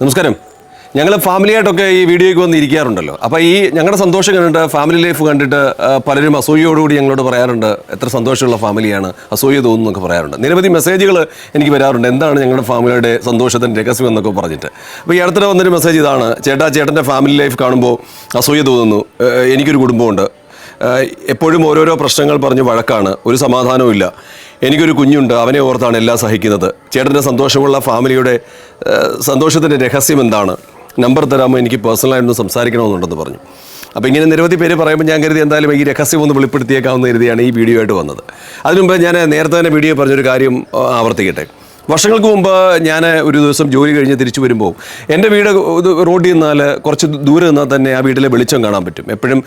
നമസ്കാരം. ഞങ്ങൾ ഫാമിലിയായിട്ടൊക്കെ ഈ വീഡിയോയ്ക്ക് വന്ന് ഇരിക്കാറുണ്ടല്ലോ. അപ്പോൾ ഈ ഞങ്ങളുടെ സന്തോഷം കണ്ടിട്ട് ഫാമിലി ലൈഫ് കണ്ടിട്ട് പലരും അസൂയയോടുകൂടി ഞങ്ങളോട് പറയാറുണ്ട് എത്ര സന്തോഷമുള്ള ഫാമിലിയാണ് അസൂയ തോന്നുന്നു എന്നൊക്കെ പറയാറുണ്ട്. നിരവധി മെസ്സേജുകൾ എനിക്ക് വരാറുണ്ട്. എന്താണ് ഞങ്ങളുടെ ഫാമിലിയുടെ സന്തോഷത്തിന്റെ രഹസ്യം എന്നൊക്കെ പറഞ്ഞിട്ട്. അപ്പോൾ ഈ അടുത്തിടെ വന്നൊരു മെസ്സേജ് ഇതാണ്. ചേട്ടാ ചേട്ടന്റെ ഫാമിലി ലൈഫ് കാണുമ്പോൾ അസൂയ തോന്നുന്നു. എനിക്കൊരു കുടുംബമുണ്ട്. എപ്പോഴും ഓരോരോ പ്രശ്നങ്ങൾ പറഞ്ഞ് വഴക്കാണ്. ഒരു സമാധാനവും ഇല്ല. എനിക്കൊരു കുഞ്ഞുണ്ട് അവനെ ഓർത്താണ് എല്ലാം സഹിക്കുന്നത്. ചേട്ടന്റെ സന്തോഷമുള്ള ഫാമിലിയുടെ സന്തോഷത്തിന്റെ രഹസ്യം എന്താണ്? നമ്പർ തരാമോ? എനിക്ക് പേഴ്സണലായിട്ടൊന്ന് സംസാരിക്കണമെന്നുണ്ടെന്ന് പറഞ്ഞു. അപ്പോൾ ഇങ്ങനെ നിരവധി പേര് പറയുമ്പോൾ ഞാൻ കരുതി എന്തായാലും ഈ രഹസ്യം ഒന്ന് വെളിപ്പെടുത്തിയേക്കാവുന്ന രീതിയാണ് ഈ വീഡിയോ ആയിട്ട് വന്നത്. അതിനുമുമ്പ് ഞാൻ നേരത്തെ തന്നെ വീഡിയോ പറഞ്ഞൊരു കാര്യം ആവർത്തിക്കട്ടെ. വർഷങ്ങൾക്ക് മുമ്പ് ഞാൻ ഒരു ദിവസം ജോലി കഴിഞ്ഞ് തിരിച്ചു വരുമ്പോൾ എന്റെ വീട് റോഡിൽ നിന്നാൽ കുറച്ച് ദൂരെ നിന്നാൽ തന്നെ ആ വീട്ടിലെ വെളിച്ചം കാണാൻ പറ്റും. എപ്പോഴും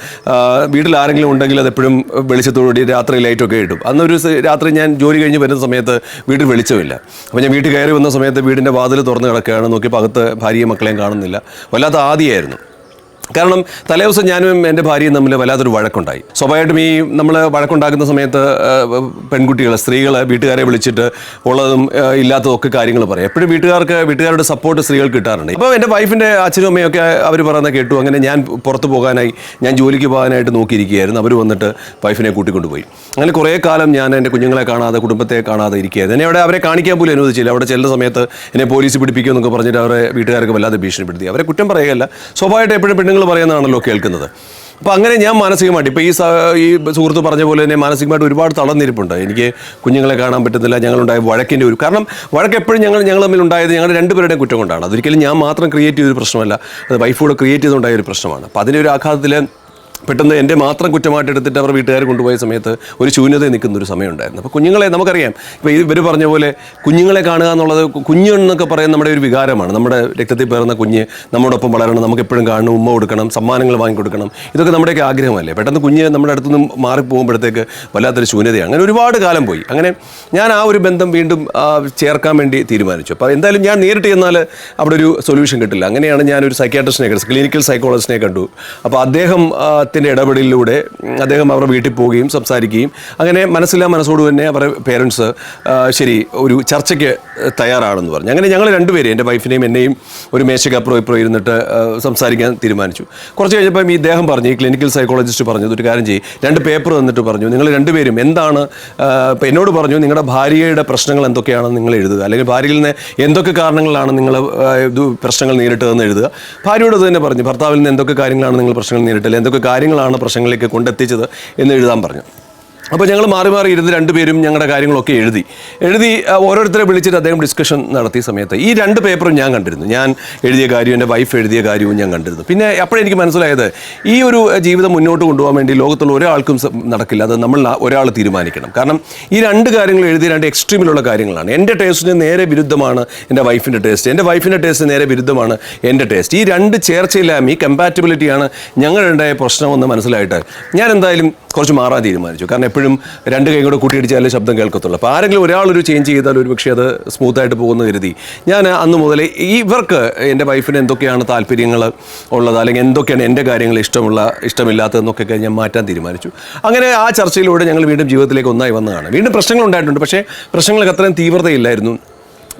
വീട്ടിൽ ആരെങ്കിലും ഉണ്ടെങ്കിൽ അത് എപ്പോഴും വെളിച്ചത്തോടുകൂടി രാത്രി ലൈറ്റൊക്കെ ഇടും. അന്നൊരു രാത്രി ഞാൻ ജോലി കഴിഞ്ഞ് വരുന്ന സമയത്ത് വീട്ടിൽ വെളിച്ചമില്ല. അപ്പോൾ ഞാൻ വീട്ടിൽ കയറി വന്ന സമയത്ത് വീടിന്റെ വാതിൽ തുറന്ന് കിടക്കുകയാണ്. നോക്കിയപ്പോൾ അകത്ത് ഭാര്യയും മക്കളെയും കാണുന്നില്ല. വല്ലാത്ത ആദിയായിരുന്നു. കാരണം തലേദിവസം ഞാനും എന്റെ ഭാര്യയും തമ്മിൽ വല്ലാത്തൊരു വഴക്കുണ്ടായി. സ്വാഭാവികമായിട്ടും ഈ നമ്മൾ വഴക്കുണ്ടാക്കുന്ന സമയത്ത് പെൺകുട്ടികൾ സ്ത്രീകൾ വീട്ടുകാരെ വിളിച്ചിട്ട് ഉള്ളതും ഇല്ലാത്തതും ഒക്കെ കാര്യങ്ങൾ പറയും. എപ്പോഴും വീട്ടുകാർക്ക് വീട്ടുകാരുടെ സപ്പോർട്ട് സ്ത്രീകൾ കിട്ടാറുണ്ട്. അപ്പോൾ എന്റെ വൈഫിന്റെ അച്ഛനും അമ്മയൊക്കെ അവർ പറയുന്നത് കേട്ടു. അങ്ങനെ ഞാൻ പുറത്ത് പോകാനായി ഞാൻ ജോലിക്ക് പോകാനായിട്ട് നോക്കിയിരിക്കുകയായിരുന്നു. അവർ വന്നിട്ട് വൈഫിനെ കൂട്ടിക്കൊണ്ടുപോയി. അങ്ങനെ കുറേ കാലം ഞാൻ എന്റെ കുഞ്ഞുങ്ങളെ കാണാതെ കുടുംബത്തെ കാണാതെ ഇരിക്കുകയായിരുന്നു. എന്നെ അവിടെ അവരെ കാണിക്കാൻ പോലും അനുവദിച്ചില്ല. അവിടെ ചെല്ലുന്ന സമയത്ത് എന്നെ പോലീസ് പിടിപ്പിക്കുമെന്നൊക്കെ പറഞ്ഞിട്ട് അവരെ വീട്ടുകാർക്ക് വല്ലാതെ ഭീഷണിപ്പെടുത്തി. അവരെ കുറ്റം പറയുകയല്ല. സ്വാഭാവികമായിട്ട് എപ്പോഴും പെണ്ണുങ്ങൾ പറയുന്നതാണല്ലോ കേൾക്കുന്നത്. അപ്പോൾ അങ്ങനെ ഞാൻ മാനസികമായിട്ട് ഇപ്പോൾ ഈ ഈ സുഹൃത്ത് പറഞ്ഞ പോലെ തന്നെ മാനസികമായിട്ട് ഒരുപാട് തളർന്നിരിപ്പുണ്ട്. എനിക്ക് കുഞ്ഞുങ്ങളെ കാണാൻ പറ്റുന്നില്ല ഞങ്ങളുണ്ടായ വഴക്കിന്റെ ഒരു കാരണം വഴക്ക് എപ്പോഴും ഞങ്ങൾ ഞങ്ങൾ തമ്മിൽ ഉണ്ടായത് ഞങ്ങൾ രണ്ടുപേരുടെയും കുറ്റം കൊണ്ടാണ്. അതൊരിക്കലും ഞാൻ മാത്രം ക്രിയേറ്റ് ചെയ്തൊരു പ്രശ്നമല്ല അത് വൈഫ് കൂടെ ക്രിയേറ്റ് ചെയ്തുണ്ടായ ഒരു പ്രശ്നമാണ്. അപ്പോൾ അതിന്റെ ഒരു ആഘാതത്തിൽ പെട്ടെന്ന് എന്റെ മാത്രം കുറ്റമായിട്ട് എടുത്തിട്ട് അവർ വീട്ടുകാർ കൊണ്ടുപോയ സമയത്ത് ഒരു ശൂന്യത നിൽക്കുന്ന ഒരു സമയമുണ്ടായിരുന്നു. അപ്പോൾ കുഞ്ഞുങ്ങളെ നമുക്കറിയാം. ഇപ്പോൾ ഇവർ പറഞ്ഞ പോലെ കുഞ്ഞുങ്ങളെ കാണുക എന്നുള്ളത് കുഞ്ഞെന്നൊക്കെ പറയുന്ന നമ്മുടെ ഒരു വികാരമാണ്. നമ്മുടെ രക്തത്തിൽ പേർന്ന കുഞ്ഞ് നമ്മോടൊപ്പം വളരണം. നമുക്ക് എപ്പോഴും കാണണം ഉമ്മ കൊടുക്കണം സമ്മാനങ്ങൾ വാങ്ങിക്കൊടുക്കണം ഇതൊക്കെ നമ്മുടെയൊക്കെ ആഗ്രഹമല്ലേ? പെട്ടെന്ന് കുഞ്ഞ് നമ്മുടെ അടുത്തുനിന്ന് മാറിപ്പോകുമ്പോഴത്തേക്ക് വല്ലാത്തൊരു ശൂന്യതയാണ്. അങ്ങനെ ഒരുപാട് കാലം പോയി. അങ്ങനെ ഞാൻ ആ ഒരു ബന്ധം വീണ്ടും ചേർക്കാൻ വേണ്ടി തീരുമാനിച്ചു. അപ്പോൾ എന്തായാലും ഞാൻ നേരിട്ട് ചെന്നാൽ അവിടെ ഒരു സൊല്യൂഷൻ കിട്ടില്ല. അങ്ങനെയാണ് ഞാനൊരു സൈക്യാട്രിസ്റ്റിനെ ക്ലിനിക്കൽ സൈക്കോളജിസ്റ്റിനെ കണ്ടു. അപ്പോൾ അദ്ദേഹം ആ, ത്തിന്റെ ഇടപെടലിലൂടെ അദ്ദേഹം അവരുടെ വീട്ടിൽ പോവുകയും സംസാരിക്കുകയും അങ്ങനെ മനസ്സില്ലാ മനസ്സോട് തന്നെ അവരുടെ പേരൻസ് ശരി ഒരു ചർച്ചയ്ക്ക് തയ്യാറാണെന്ന് പറഞ്ഞു. അങ്ങനെ ഞങ്ങൾ രണ്ടുപേരും എന്റെ വൈഫിനെയും എന്നെയും ഒരു മേശയ്ക്ക് അപ്പുറം ഇപ്പുറം ഇരുന്നിട്ട് സംസാരിക്കാൻ തീരുമാനിച്ചു. കുറച്ച് കഴിഞ്ഞപ്പം ഈ ഇദ്ദേഹം പറഞ്ഞു ഈ ക്ലിനിക്കൽ സൈക്കോളജിസ്റ്റ് പറഞ്ഞു ഒരു കാര്യം ചെയ്യും. രണ്ട് പേപ്പർ തന്നിട്ട് പറഞ്ഞു നിങ്ങൾ രണ്ടുപേരും എന്താണ് എന്നോട് പറഞ്ഞു നിങ്ങളുടെ ഭാര്യയുടെ പ്രശ്നങ്ങൾ എന്തൊക്കെയാണെന്ന് നിങ്ങൾ എഴുതുക. അല്ലെങ്കിൽ ഭാര്യയിൽ നിന്ന് എന്തൊക്കെ കാരണങ്ങളാണ് നിങ്ങൾ പ്രശ്നങ്ങൾ നേരിട്ടതെന്ന് എഴുതുക. ഭാര്യയോട് തന്നെ പറഞ്ഞു ഭർത്താവിൽ നിന്ന് എന്തൊക്കെ കാര്യങ്ങളാണ് നിങ്ങൾ പ്രശ്നങ്ങൾ നേരിട്ടത്? എന്തൊക്കെ കാര്യങ്ങളാണ് പ്രശ്നങ്ങളിലേക്ക് കൊണ്ടെത്തിച്ചത് എന്ന് എഴുതാൻ പറഞ്ഞു. അപ്പോൾ ഞങ്ങൾ മാറി മാറി ഇരുന്ന് രണ്ടുപേരും ഞങ്ങളുടെ കാര്യങ്ങളൊക്കെ എഴുതി. എഴുതി ഓരോരുത്തരെ വിളിച്ചിട്ട് അദ്ദേഹം ഡിസ്കഷൻ നടത്തിയ സമയത്ത് ഈ രണ്ട് പേപ്പറും ഞാൻ കണ്ടിരുന്നു. ഞാൻ എഴുതിയ കാര്യവും എന്റെ വൈഫ് എഴുതിയ കാര്യവും ഞാൻ കണ്ടിരുന്നു. പിന്നെ അപ്പോഴെനിക്ക് മനസ്സിലായത് ഈ ഒരു ജീവിതം മുന്നോട്ട് കൊണ്ടുപോകാൻ വേണ്ടി ലോകത്തുള്ള ഒരാൾക്കും നടക്കില്ല. അത് നമ്മൾ ഒരാൾ തീരുമാനിക്കണം. കാരണം ഈ രണ്ട് കാര്യങ്ങൾ എഴുതിയ രണ്ട് എക്സ്ട്രീമിലുള്ള കാര്യങ്ങളാണ്. എന്റെ ടേസ്റ്റിന് നേരെ വിരുദ്ധമാണ് എന്റെ വൈഫിന്റെ ടേസ്റ്റ് എന്റെ വൈഫിന്റെ ടേസ്റ്റ് നേരെ വിരുദ്ധമാണ് എന്റെ ടേസ്റ്റ് ഈ രണ്ട് ചേർച്ചയില്ലായ്മ ഈ കമ്പാറ്റബിലിറ്റിയാണ് ഞങ്ങളുണ്ടായ പ്രശ്നമെന്ന് മനസ്സിലായിട്ട് ഞാൻ എന്തായാലും കുറച്ച് മാറാൻ തീരുമാനിച്ചു. കാരണം എപ്പോഴും രണ്ട് കൈ കൂടെ കൂട്ടിയിടിച്ചാലേ ശബ്ദം കേൾക്കത്തുള്ളൂ. അപ്പോൾ ആരെങ്കിലും ഒരാളൊരു ചേഞ്ച് ചെയ്താൽ ഒരു പക്ഷേ അത് സ്മൂത്തായിട്ട് പോകുന്ന കരുതി. ഞാൻ അന്ന് മുതൽ ഇവർക്ക് എന്റെ വൈഫിന് എന്തൊക്കെയാണ് താല്പര്യങ്ങൾ ഉള്ളത്? അല്ലെങ്കിൽ എന്തൊക്കെയാണ് എന്റെ കാര്യങ്ങൾ ഇഷ്ടമുള്ള ഇഷ്ടമില്ലാത്തതെന്നൊക്കെ ഞാൻ മാറ്റാൻ തീരുമാനിച്ചു. അങ്ങനെ ആ ചർച്ചയിലൂടെ ഞങ്ങൾ വീണ്ടും ജീവിതത്തിലേക്ക് ഒന്നായി വന്നതാണ്. വീണ്ടും പ്രശ്നങ്ങൾ ഉണ്ടായിട്ടുണ്ട്. പക്ഷേ പ്രശ്നങ്ങൾക്ക് അത്രയും തീവ്രതയില്ലായിരുന്നു.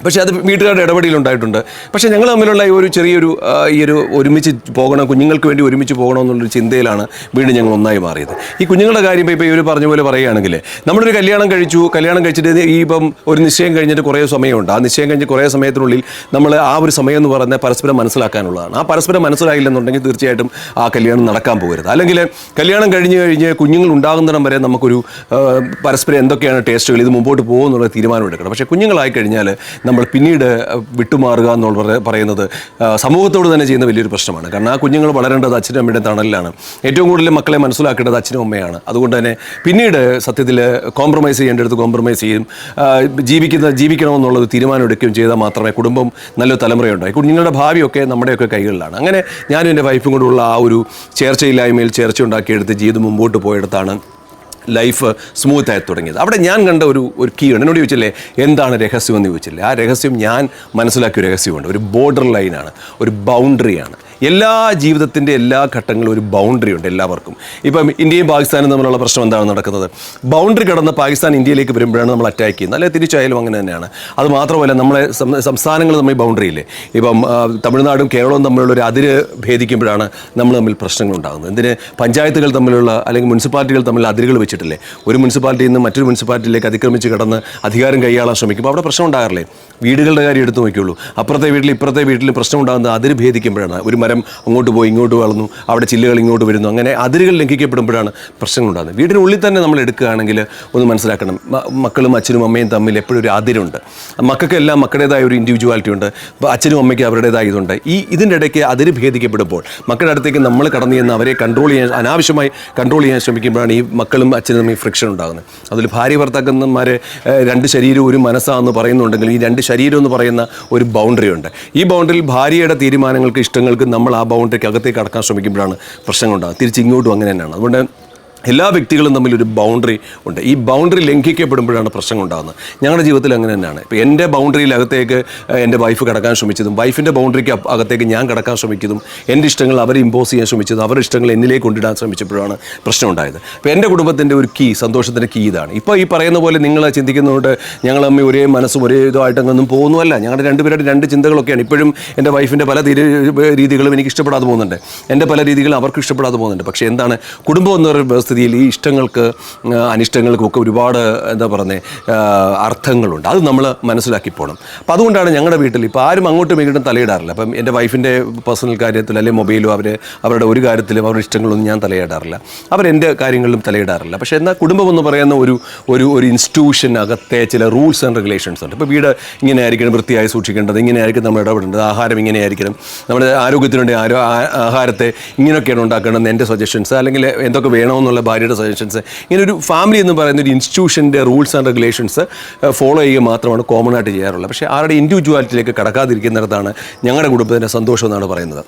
പക്ഷേ അത് വീട്ടുകാരുടെ ഇടപെടലുണ്ടായിട്ടുണ്ട് പക്ഷേ ഞങ്ങൾ തമ്മിലുള്ള ഈ ഒരു ചെറിയൊരു ഈ ഒരു ഒരുമിച്ച് പോകണം കുഞ്ഞുങ്ങൾക്ക് വേണ്ടി ഒരുമിച്ച് പോകണം എന്നുള്ളൊരു ചിന്തയിലാണ് വീണ്ടും ഞങ്ങൾ ഒന്നായി മാറിയത്. ഈ കുഞ്ഞുങ്ങളുടെ കാര്യം ഇപ്പോൾ ഇവർ പറഞ്ഞ പോലെ പറയുകയാണെങ്കിൽ നമ്മളൊരു കല്യാണം കഴിച്ചു കല്യാണം കഴിച്ചിട്ട് ഈ ഇപ്പം ഒരു നിശ്ചയം കഴിഞ്ഞിട്ട് കുറേ സമയമുണ്ട്. ആ നിശ്ചയം കഴിഞ്ഞ് കുറേ സമയത്തിനുള്ളിൽ നമ്മൾ ആ ഒരു സമയം എന്ന് പറഞ്ഞാൽ പരസ്പരം മനസ്സിലാക്കാനുള്ളതാണ്. ആ പരസ്പരം മനസ്സിലായില്ലെന്നുണ്ടെങ്കിൽ തീർച്ചയായിട്ടും ആ കല്യാണം നടക്കാൻ പോകരുത്. അല്ലെങ്കിൽ കല്യാണം കഴിഞ്ഞ് കഴിഞ്ഞ് കുഞ്ഞുങ്ങൾ ഉണ്ടാകുന്നിടം വരെ നമുക്കൊരു പരസ്പരം എന്തൊക്കെയാണ് ടേസ്റ്റുകൾ ഇത് മുമ്പോട്ട് പോകുമെന്നുള്ള തീരുമാനം എടുക്കണം പക്ഷേ കുഞ്ഞുങ്ങളായി കഴിഞ്ഞാൽ നമ്മൾ പിന്നീട് വിട്ടുമാറുക എന്നുള്ള പറയുന്നത് സമൂഹത്തോട് തന്നെ ചെയ്യുന്ന വലിയൊരു പ്രശ്നമാണ്. കാരണം ആ കുഞ്ഞുങ്ങൾ വളരേണ്ടത് അച്ഛനും അമ്മയുടെ തണലിലാണ്. ഏറ്റവും കൂടുതൽ മക്കളെ മനസ്സിലാക്കേണ്ടത് അച്ഛനും അമ്മയാണ്. അതുകൊണ്ട് തന്നെ പിന്നീട് സത്യത്തിൽ കോംപ്രമൈസ് ചെയ്യേണ്ടടുത്ത് കോംപ്രമൈസ് ചെയ്യും. ജീവിക്കുന്ന ജീവിക്കണമെന്നുള്ളത് തീരുമാനം എടുക്കുകയും ചെയ്താൽ മാത്രമേ കുടുംബം നല്ല തലമുറയുണ്ടായി. കുഞ്ഞുങ്ങളുടെ ഭാവിയൊക്കെ നമ്മുടെയൊക്കെ കൈകളിലാണ്. അങ്ങനെ ഞാനും എന്റെ വൈഫും കൂടെയുള്ള ആ ഒരു ചേർച്ചയില്ലായ്മയിൽ ചേർച്ച ഉണ്ടാക്കിയെടുത്ത് ജീവിതം മുമ്പോട്ട് പോയെടുത്താണ് ലൈഫ് സ്മൂത്ത് ആയി തുടങ്ങിയത്. അവിടെ ഞാൻ കണ്ട ഒരു ഒരു കീ ഉണ്ട്. എന്നോട് ചോദിച്ചില്ലേ എന്താണ് രഹസ്യം എന്ന് ചോദിച്ചില്ലേ? ആ രഹസ്യം ഞാൻ മനസ്സിലാക്കിയ രഹസ്യമുണ്ട്. ഒരു ബോർഡർ ലൈനാണ് ഒരു ബൗണ്ടറിയാണ് എല്ലാ ജീവിതത്തിന്റെ എല്ലാ ഘട്ടങ്ങളിലും ഒരു ബൗണ്ടറി ഉണ്ട് എല്ലാവർക്കും. ഇപ്പം ഇന്ത്യയും പാകിസ്ഥാനും തമ്മിലുള്ള പ്രശ്നം എന്താണ് നടക്കുന്നത്? ബൗണ്ടറി കടന്ന് പാകിസ്ഥാൻ ഇന്ത്യയിലേക്ക് വരുമ്പോഴാണ് നമ്മൾ അറ്റാക്ക് ചെയ്യുന്നത്. അല്ലെങ്കിൽ തിരിച്ചായാലും അങ്ങനെ തന്നെയാണ്. അത് മാത്രമല്ല നമ്മളെ സംസ്ഥാനങ്ങൾ തമ്മിൽ ബൗണ്ടറി ഇല്ലേ? ഇപ്പം തമിഴ്നാടും കേരളവും തമ്മിലുള്ള ഒരു അതിര് ഭേദിക്കുമ്പോഴാണ് നമ്മൾ തമ്മിൽ പ്രശ്നങ്ങൾ ഉണ്ടാകുന്നത്. എന്തിന്? പഞ്ചായത്തുകൾ തമ്മിലുള്ള അല്ലെങ്കിൽ മുനിസിപ്പാലിറ്റികൾ തമ്മിൽ അതിരുകൾ വെച്ചിട്ടില്ലേ? ഒരു മുനിസിപ്പാലിറ്റിയിൽ നിന്ന് മറ്റൊരു മുനിസിപ്പാലിറ്റിയിലേക്ക് അതിക്രമിച്ച് കടന്ന് അധികാരം കൈയാളാൻ ശ്രമിക്കുമ്പോൾ അവിടെ പ്രശ്നം ഉണ്ടാകാറില്ലേ? വീടുകളുടെ കാര്യം എടുത്തു നോക്കിയുള്ളൂ. അപ്പുറത്തെ വീട്ടിൽ ഇപ്പുറത്തെ വീട്ടിൽ പ്രശ്നം ഉണ്ടാകുന്നത് അതിര് ഭേദിക്കുമ്പോഴാണ്. ഒരു മരം അങ്ങോട്ട് പോയി ഇങ്ങോട്ട് വളർന്നു. അവിടെ ചില്ലുകൾ ഇങ്ങോട്ട് വരുന്നു. അങ്ങനെ അതിരുകൾ ലംഘിക്കപ്പെടുമ്പോഴാണ് പ്രശ്നങ്ങൾ ഉണ്ടാകുന്നത് വീടിനുള്ളിൽ തന്നെ നമ്മൾ എടുക്കുകയാണെങ്കിൽ ഒന്ന് മനസ്സിലാക്കണം. മക്കളും അച്ഛനും അമ്മയും തമ്മിൽ എപ്പോഴും ഒരു അതിരുണ്ട്. മക്കൾക്കെല്ലാം മക്കളുടേതായ ഒരു ഇൻഡിവിജ്വാലിറ്റി ഉണ്ട്. അച്ഛനും അമ്മയ്ക്ക് അവരുടേതായ ഇതുണ്ട്. ഈ ഇതിന്റെ ഇടയ്ക്ക് അതിര് ഭേദിക്കപ്പെടുമ്പോൾ മക്കളുടെ അടുത്തേക്ക് നമ്മൾ കടന്നു ചെന്ന് അവരെ കൺട്രോൾ ചെയ്യാൻ അനാവശ്യമായി കൺട്രോൾ ചെയ്യാൻ ശ്രമിക്കുമ്പോഴാണ് ഈ മക്കളും അച്ഛനും തമ്മിൽ ഫ്രിക്ഷൻ ഉണ്ടാകുന്നത്. അതിൽ ഭാര്യ ഭർത്താക്കന്മാർ രണ്ട് ശരീരവും ഒരു മനസ്സാണെന്ന് പറയുന്നുണ്ടെങ്കിൽ ഈ രണ്ട് ശരീരം എന്ന് പറയുന്ന ഒരു ബൗണ്ടറി ഉണ്ട്. ഈ ബൗണ്ടറിയിൽ ഭാര്യയുടെ തീരുമാനങ്ങൾക്ക് ഇഷ്ടങ്ങൾക്ക് നമ്മൾ ആ ബൗണ്ടറിക്ക് അകത്തേക്ക് കടക്കാൻ ശ്രമിക്കുമ്പോഴാണ് പ്രശ്നങ്ങളുണ്ടാകുന്നത് തിരിച്ച് ഇങ്ങോട്ടും അങ്ങനെ തന്നെയാണ്. അതുകൊണ്ട് എല്ലാ വ്യക്തികളും തമ്മിൽ ഒരു ബൗണ്ടറി ഉണ്ട്. ഈ ബൗണ്ടറി ലംഘിക്കപ്പെടുമ്പോഴാണ് പ്രശ്നം ഉണ്ടാകുന്നത്. ഞങ്ങളുടെ ജീവിതത്തിൽ അങ്ങനെ തന്നെയാണ്. ഇപ്പോൾ എന്റെ ബൗണ്ടറിയിലകത്തേക്ക് എന്റെ വൈഫ് കടക്കാൻ ശ്രമിച്ചതും വൈഫിന്റെ ബൗണ്ടറിക്ക് അകത്തേക്ക് ഞാൻ കടക്കാൻ ശ്രമിക്കുന്നതും എന്റെ ഇഷ്ടങ്ങൾ അവർ ഇമ്പോസ് ചെയ്യാൻ ശ്രമിച്ചതും അവരുടെ ഇഷ്ടങ്ങൾ എന്നിലേക്ക് കൊണ്ടിടാൻ ശ്രമിച്ചപ്പോഴാണ് പ്രശ്നം ഉണ്ടായത്. അപ്പോൾ എന്റെ കുടുംബത്തിന്റെ ഒരു കീ സന്തോഷത്തിന്റെ കീ ഇതാണ്. ഇപ്പോൾ ഈ പറയുന്ന പോലെ നിങ്ങൾ ചിന്തിക്കുന്നതുകൊണ്ട് ഞങ്ങൾ അമ്മ ഒരേ മനസ്സും ഒരേ ഇതായിട്ടൊന്നും പോകുന്നുമല്ല ഞങ്ങളുടെ രണ്ടുപേരുടെ രണ്ട് ചിന്തകളൊക്കെയാണ്. ഇപ്പോഴും എന്റെ വൈഫിന്റെ പല രീതികളും എനിക്ക് ഇഷ്ടപ്പെടാതെ പോകുന്നുണ്ട്. എന്റെ പല രീതികളും അവർക്ക് ഇഷ്ടപ്പെടാതെ പോകുന്നുണ്ട്. പക്ഷേ എന്താണ് കുടുംബം എന്ന് പറയുന്ന വ്യവസ്ഥിതിയിൽ ഈ ഇഷ്ടങ്ങൾക്ക് അനിഷ്ടങ്ങൾക്കും ഒക്കെ ഒരുപാട് എന്താ പറയുന്നത് അർത്ഥങ്ങളുണ്ട്. അത് നമ്മൾ മനസ്സിലാക്കി പോകണം അപ്പോൾ അതുകൊണ്ടാണ് ഞങ്ങളുടെ വീട്ടിൽ ഇപ്പോൾ ആരും അങ്ങോട്ടും ഇങ്ങോട്ടും തലയിടാറില്ല. അപ്പം എന്റെ വൈഫിന്റെ പേഴ്സണൽ കാര്യത്തിൽ അല്ലെങ്കിൽ മൊബൈലും അവർ അവരുടെ ഒരു കാര്യത്തിലും അവരുടെ ഇഷ്ടങ്ങളൊന്നും ഞാൻ തലയിടാറില്ല. അവരെന്റെ കാര്യങ്ങളിലും തലയിടാറില്ല. പക്ഷേ എന്നാൽ കുടുംബം എന്ന് പറയുന്ന ഒരു ഒരു ഒരു ഇൻസ്റ്റിറ്റ്യൂഷനകത്തെ ചില റൂൾസ് ആൻഡ് റെഗുലേഷൻസ് ഉണ്ട്. ഇപ്പോൾ വീട് ഇങ്ങനെ ആയിരിക്കണം വൃത്തിയായി സൂക്ഷിക്കേണ്ടത് ഇങ്ങനെ ആയിരിക്കും നമ്മൾ ഇടപെടേണ്ടത് ആഹാരം ഇങ്ങനെയായിരിക്കണം നമ്മുടെ ആരോഗ്യത്തിന് വേണ്ടി ആരോ ആഹാരത്തെ ഇങ്ങനെയൊക്കെയാണ് ഉണ്ടാക്കേണ്ടത് എന്റെ സജഷൻസ് അല്ലെങ്കിൽ എന്തൊക്കെ വേണമെന്നുള്ള ഭാര്യയുടെ സജഷൻസ് ഇങ്ങനെ ഒരു ഫാമിലി എന്ന് പറയുന്ന ഒരു ഇൻസ്റ്റിറ്റ്യൂഷന്റെ റൂൾസ് ആൻഡ് റെഗുലേഷൻസ് ഫോളോ ചെയ്യുക മാത്രമാണ് കോമൺ ആയിട്ട് ചെയ്യാറുള്ളത്. പക്ഷേ ആരുടെ ഇൻഡിവിജ്വാലിറ്റിയിലേക്ക് കടക്കാതിരിക്കുന്നിടത്താണ് ഞങ്ങളുടെ കുടുംബത്തിന്റെ സന്തോഷം എന്നാണ് പറയുന്നത്.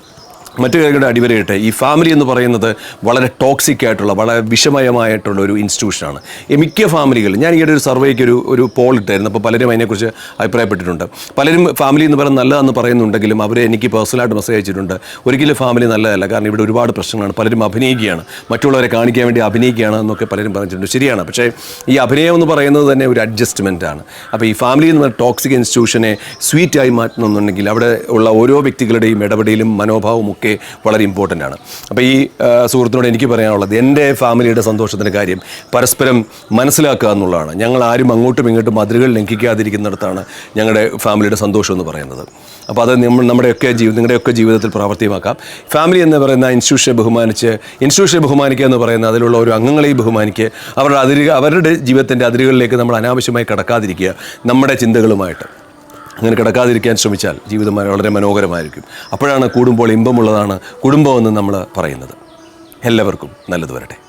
മറ്റു കാര്യങ്ങളുടെ അടിവരയിട്ട് ഈ ഫാമിലി എന്ന് പറയുന്നത് വളരെ ടോക്സിക് ആയിട്ടുള്ള വളരെ വിഷമയമായിട്ടുള്ള ഒരു ഇൻസ്റ്റിറ്റ്യൂഷനാണ് മിക്ക ഫാമിലികൾ ഞാൻ ഈയിടെ ഒരു സർവേക്ക് ഒരു ഒരു പോൾ ഇട്ടായിരുന്നു അപ്പോൾ പലരും അതിനെക്കുറിച്ച് അഭിപ്രായപ്പെട്ടിട്ടുണ്ട്. പലരും ഫാമിലി എന്ന് പറയുന്നത് നല്ലതെന്ന് പറയുന്നുണ്ടെങ്കിലും അവർ എനിക്ക് പേഴ്സണലായിട്ട് മെസ്സേജ് അയച്ചിട്ടുണ്ട്. ഒരിക്കലും ഫാമിലി നല്ലതല്ല കാരണം ഇവിടെ ഒരുപാട് പ്രശ്നങ്ങളാണ്. പലരും അഭിനയിക്കുകയാണ്. മറ്റുള്ളവരെ കാണിക്കാൻ വേണ്ടി അഭിനയിക്കുകയാണ് എന്നൊക്കെ പലരും പറഞ്ഞിട്ടുണ്ട്. ശരിയാണ്. പക്ഷേ ഈ അഭിനയം എന്ന് പറയുന്നത് തന്നെ ഒരു അഡ്ജസ്റ്റ്മെന്റ് ആണ്. അപ്പോൾ ഈ ഫാമിലി എന്ന് പറയുന്ന ടോക്സിക് ഇൻസ്റ്റിറ്റ്യൂഷനെ സ്വീറ്റായി മാറ്റണമെന്നുണ്ടെങ്കിൽ അവിടെ ഉള്ള ഓരോ വ്യക്തികളുടെയും ഇടപെടലും മനോഭാവവും ഒക്കെ വളരെ ഇമ്പോർട്ടന്റ് ആണ്. അപ്പോൾ ഈ സുഹൃത്തിനോട് എനിക്ക് പറയാനുള്ളത് എന്റെ ഫാമിലിയുടെ സന്തോഷത്തിന്റെ കാര്യം പരസ്പരം മനസ്സിലാക്കുക എന്നുള്ളതാണ്. ഞങ്ങൾ ആരും അങ്ങോട്ടും ഇങ്ങോട്ടും അതിരുകൾ ലംഘിക്കാതിരിക്കുന്നിടത്താണ് ഞങ്ങളുടെ ഫാമിലിയുടെ സന്തോഷം എന്ന് പറയുന്നത്. അപ്പോൾ അത് നമ്മൾ നമ്മുടെയൊക്കെ ജീവിതം നിങ്ങളുടെയൊക്കെ ജീവിതത്തിൽ പ്രാവർത്തികമാക്കാം. ഫാമിലി എന്ന് പറയുന്ന ഇൻസ്റ്റിറ്റ്യൂഷനെ ബഹുമാനിച്ച് ഇൻസ്റ്റിറ്റ്യൂഷനെ ബഹുമാനിക്കുക എന്ന് പറയുന്ന അതിലുള്ള ഒരു അംഗങ്ങളെയും ബഹുമാനിക്കുക അവരുടെ അതിരുകൾ അവരുടെ ജീവിതത്തിന്റെ അതിരുകളിലേക്ക് നമ്മൾ അനാവശ്യമായി കടക്കാതിരിക്കുക നമ്മുടെ ചിന്തകളുമായിട്ട്. അങ്ങനെ കിടക്കാതിരിക്കാൻ ശ്രമിച്ചാൽ ജീവിതം വളരെ മനോഹരമായിരിക്കും. അപ്പോഴാണ് കൂടുമ്പോൾ ഇമ്പമുള്ളതാണ് കുടുംബമെന്ന് നമ്മൾ പറയുന്നത്. എല്ലാവർക്കും നല്ലത് വരട്ടെ.